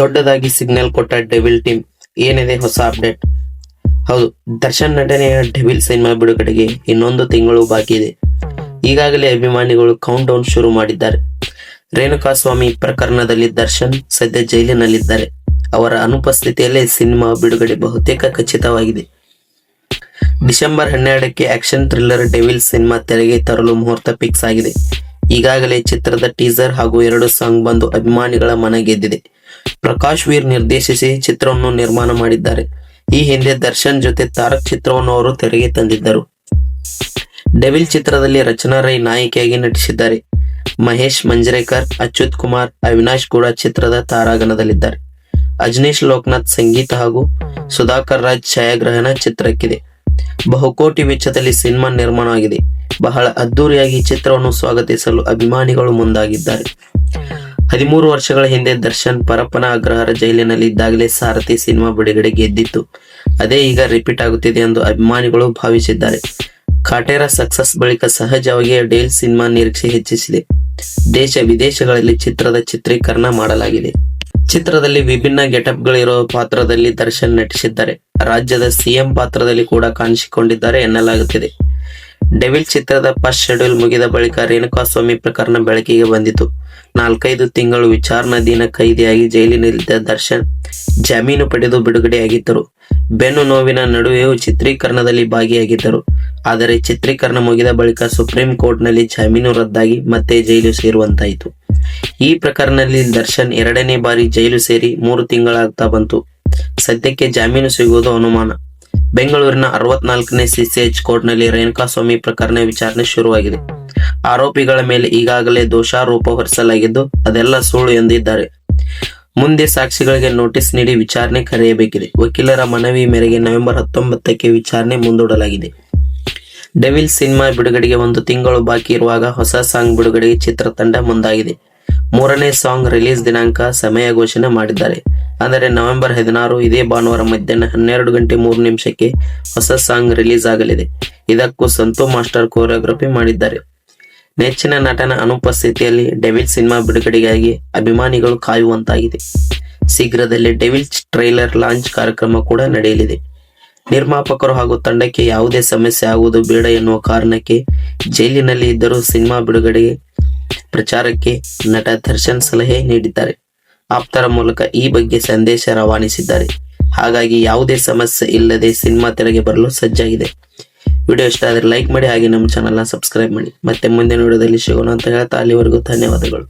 ದೊಡ್ಡದಾಗಿ ಸಿಗ್ನಲ್ ಕೊಟ್ಟ devil team ಏನಿದೆ ಹೊಸ ಅಪ್ಡೇಟ್ ಹೌದು, ದರ್ಶನ್ ನಟನೆಯ ಡೆವಿಲ್ ಸಿನಿಮಾ ಬಿಡುಗಡೆಗೆ ಇನ್ನೊಂದು ತಿಂಗಳು ಬಾಕಿ ಇದೆ. ಈಗಾಗಲೇ ಅಭಿಮಾನಿಗಳು ಕೌಂಟ್ ಡೌನ್ ಶುರು ಮಾಡಿದ್ದಾರೆ. ರೇಣುಕಾಸ್ವಾಮಿ ಪ್ರಕರಣದಲ್ಲಿ ದರ್ಶನ್ ಸದ್ಯ ಜೈಲಿನಲ್ಲಿದ್ದಾರೆ. ಅವರ ಅನುಪಸ್ಥಿತಿಯಲ್ಲೇ ಸಿನಿಮಾ ಬಿಡುಗಡೆ ಬಹುತೇಕ ಖಚಿತವಾಗಿದೆ. ಡಿಸೆಂಬರ್ ಹನ್ನೆರಡಕ್ಕೆ ಆಕ್ಷನ್ ಥ್ರಿಲ್ಲರ್ ಡೆವಿಲ್ ಸಿನಿಮಾ ತೆರೆಗೆ ತರಲು ಮುಹೂರ್ತ ಫಿಕ್ಸ್ ಆಗಿದೆ. ಈಗಾಗಲೇ ಚಿತ್ರದ ಟೀಸರ್ ಹಾಗೂ ಎರಡು ಸಾಂಗ್ ಬಂದು ಅಭಿಮಾನಿಗಳ ಮನ ಗೆದ್ದಿದೆ. ಪ್ರಕಾಶ್ ವೀರ್ ನಿರ್ದೇಶಿಸಿ ಚಿತ್ರವನ್ನು ನಿರ್ಮಾಣ ಮಾಡಿದ್ದಾರೆ. ಈ ಹಿಂದೆ ದರ್ಶನ್ ಜೊತೆ ತಾರಕ್ ಚಿತ್ರವನ್ನು ಅವರು ತೆರೆಗೆ ತಂದಿದ್ದರು. ಡೆವಿಲ್ ಚಿತ್ರದಲ್ಲಿ ರಚನಾ ರೈ ನಾಯಕಿಯಾಗಿ ನಟಿಸಿದ್ದಾರೆ. ಮಹೇಶ್ ಮಂಜರೇಕರ್, ಅಚ್ಯುತ್ ಕುಮಾರ್, ಅವಿನಾಶ್ ಕೂಡ ಚಿತ್ರದ ತಾರಾಗಣದಲ್ಲಿದ್ದಾರೆ. ಅಜನೀಶ್ ಲೋಕನಾಥ್ ಸಂಗೀತ ಹಾಗೂ ಸುಧಾಕರ್ ರಾಜ್ ಛಾಯಾಗ್ರಹಣ ಚಿತ್ರಕ್ಕಿದೆ. ಬಹುಕೋಟಿ ವೆಚ್ಚದಲ್ಲಿ ಸಿನಿಮಾ ನಿರ್ಮಾಣವಾಗಿದೆ. ಬಹಳ ಅದ್ದೂರಿಯಾಗಿ ಚಿತ್ರವನ್ನು ಸ್ವಾಗತಿಸಲು ಅಭಿಮಾನಿಗಳು ಮುಂದಾಗಿದ್ದಾರೆ. ಹದಿಮೂರು ವರ್ಷಗಳ ಹಿಂದೆ ದರ್ಶನ್ ಪರಪ್ಪನ ಅಗ್ರಹಾರ ಜೈಲಿನಲ್ಲಿ ಇದ್ದಾಗಲೇ ಸಾರಥಿ ಸಿನಿಮಾ ಬಿಡುಗಡೆ ಗೆದ್ದಿತ್ತು. ಅದೇ ಈಗ ರಿಪೀಟ್ ಆಗುತ್ತಿದೆ ಎಂದು ಅಭಿಮಾನಿಗಳು ಭಾವಿಸಿದ್ದಾರೆ. ಕಾಟೇರ ಸಕ್ಸಸ್ ಬಳಿಕ ಸಹಜವಾಗಿ ಡೇಲ್ ಸಿನಿಮಾ ನಿರೀಕ್ಷೆ ಹೆಚ್ಚಿಸಿದೆ. ದೇಶ ವಿದೇಶಗಳಲ್ಲಿ ಚಿತ್ರದ ಚಿತ್ರೀಕರಣ ಮಾಡಲಾಗಿದೆ. ಚಿತ್ರದಲ್ಲಿ ವಿಭಿನ್ನ ಗೆಟಪ್ಗಳಿರುವ ಪಾತ್ರದಲ್ಲಿ ದರ್ಶನ್ ನಟಿಸಿದ್ದಾರೆ. ರಾಜ್ಯದ ಸಿಎಂ ಪಾತ್ರದಲ್ಲಿ ಕೂಡ ಕಾಣಿಸಿಕೊಂಡಿದ್ದಾರೆ ಎನ್ನಲಾಗುತ್ತಿದೆ. ಡೆವಿಲ್ ಚಿತ್ರದ ಫಸ್ಟ್ ಶೆಡ್ಯೂಲ್ ಮುಗಿದ ಬಳಿಕ ರೇಣುಕಾಸ್ವಾಮಿ ಪ್ರಕರಣ ಬೆಳಕಿಗೆ ಬಂದಿತು ನಾಲ್ಕೈದು ತಿಂಗಳು ವಿಚಾರಣಾಧೀನ ಕೈದಿಯಾಗಿ ಜೈಲಿನಲ್ಲಿದ್ದ ದರ್ಶನ್ ಜಾಮೀನು ಪಡೆದು ಬಿಡುಗಡೆಯಾಗಿದ್ದರು. ಬೆನ್ನು ನೋವಿನ ನಡುವೆಯೂ ಚಿತ್ರೀಕರಣದಲ್ಲಿ ಭಾಗಿಯಾಗಿದ್ದರು. ಆದರೆ ಚಿತ್ರೀಕರಣ ಮುಗಿದ ಬಳಿಕ ಸುಪ್ರೀಂ ಕೋರ್ಟ್ನಲ್ಲಿ ಜಾಮೀನು ರದ್ದಾಗಿ ಮತ್ತೆ ಜೈಲು ಸೇರುವಂತಾಯಿತು. ಈ ಪ್ರಕರಣದಲ್ಲಿ ದರ್ಶನ್ ಎರಡನೇ ಬಾರಿ ಜೈಲು ಸೇರಿ ಮೂರು ತಿಂಗಳಾಗ್ತಾ ಬಂತು. ಸದ್ಯಕ್ಕೆ ಜಾಮೀನು ಸಿಗುವುದು ಅನುಮಾನ. ಬೆಂಗಳೂರಿನ ಅರವತ್ನಾಲ್ಕನೇ ಸಿಸಿಎಚ್ ಕೋರ್ಟ್ನಲ್ಲಿ ರೇಣುಕಾಸ್ವಾಮಿ ಪ್ರಕರಣ ವಿಚಾರಣೆ ಶುರುವಾಗಿದೆ. ಆರೋಪಿಗಳ ಮೇಲೆ ಈಗಾಗಲೇ ದೋಷಾರೋಪ ಹೊರಿಸಲಾಗಿದ್ದು ಅದೆಲ್ಲ ಸುಳ್ಳು ಎಂದಿದ್ದಾರೆ. ಮುಂದೆ ಸಾಕ್ಷಿಗಳಿಗೆ ನೋಟಿಸ್ ನೀಡಿ ವಿಚಾರಣೆ ಕರೆಯಬೇಕಿದೆ. ವಕೀಲರ ಮನವಿ ಮೇರೆಗೆ ನವೆಂಬರ್ ಹತ್ತೊಂಬತ್ತಕ್ಕೆ ವಿಚಾರಣೆ ಮುಂದೂಡಲಾಗಿದೆ. ಡೆವಿಲ್ ಸಿನಿಮಾ ಬಿಡುಗಡೆಗೆ ಒಂದು ತಿಂಗಳು ಬಾಕಿ ಇರುವಾಗ ಹೊಸ ಸಾಂಗ್ ಬಿಡುಗಡೆಗೆ ಚಿತ್ರತಂಡ ಮುಂದಾಗಿದೆ. ಮೂರನೇ ಸಾಂಗ್ ರಿಲೀಸ್ ದಿನಾಂಕ ಸಮಯ ಘೋಷಣೆ ಮಾಡಿದ್ದಾರೆ. ಅಂದರೆ ನವೆಂಬರ್ ಹದಿನಾರು ಇದೇ ಭಾನುವಾರ ಮಧ್ಯಾಹ್ನ ಹನ್ನೆರಡು ಗಂಟೆ ಮೂರು ನಿಮಿಷಕ್ಕೆ ಹೊಸ ಸಾಂಗ್ ರಿಲೀಸ್ ಆಗಲಿದೆ. ಇದಕ್ಕೂ ಸಂತು ಮಾಸ್ಟರ್ ಕೋರಿಯೋಗ್ರಫಿ ಮಾಡಿದ್ದಾರೆ. ನೆಚ್ಚಿನ ನಟನ ಅನುಪಸ್ಥಿತಿಯಲ್ಲಿ ಡೆವಿಲ್ ಸಿನಿಮಾ ಬಿಡುಗಡೆಗಾಗಿ ಅಭಿಮಾನಿಗಳು ಕಾಯುವಂತಾಗಿದೆ. ಶೀಘ್ರದಲ್ಲೇ ಡೆವಿಲ್ ಟ್ರೈಲರ್ ಲಾಂಚ್ ಕಾರ್ಯಕ್ರಮ ಕೂಡ ನಡೆಯಲಿದೆ. ನಿರ್ಮಾಪಕರು ಹಾಗೂ ತಂಡಕ್ಕೆ ಯಾವುದೇ ಸಮಸ್ಯೆ ಆಗುವುದು ಬೇಡ ಎನ್ನುವ ಕಾರಣಕ್ಕೆ ಜೈಲಿನಲ್ಲಿ ಇದ್ದರೂ ಸಿನಿಮಾ ಬಿಡುಗಡೆಗೆ ಪ್ರಚಾರಕ್ಕೆ ನಟ ದರ್ಶನ್ ಸಲಹೆ ನೀಡಿದ್ದಾರೆ. ಆಪ್ತರ ಮೂಲಕ ಈ ಬಗ್ಗೆ ಸಂದೇಶ ರವಾನಿಸಿದ್ದಾರೆ. ಹಾಗಾಗಿ ಯಾವುದೇ ಸಮಸ್ಯೆ ಇಲ್ಲದೆ ಸಿನಿಮಾ ತೆರೆಗೆ ಬರಲು ಸಜ್ಜಾಗಿದೆ. ವಿಡಿಯೋ ಇಷ್ಟ ಆದರೆ ಲೈಕ್ ಮಾಡಿ, ಹಾಗೆ ನಮ್ಮ ಚಾನಲ್ನ ಸಬ್ಸ್ಕ್ರೈಬ್ ಮಾಡಿ. ಮತ್ತೆ ಮುಂದಿನ ವಿಡಿಯೋದಲ್ಲಿ ಸಿಗೋಣ ಅಂತ ಹೇಳ್ತಾ ಅಲ್ಲಿವರೆಗೂ ಧನ್ಯವಾದಗಳು.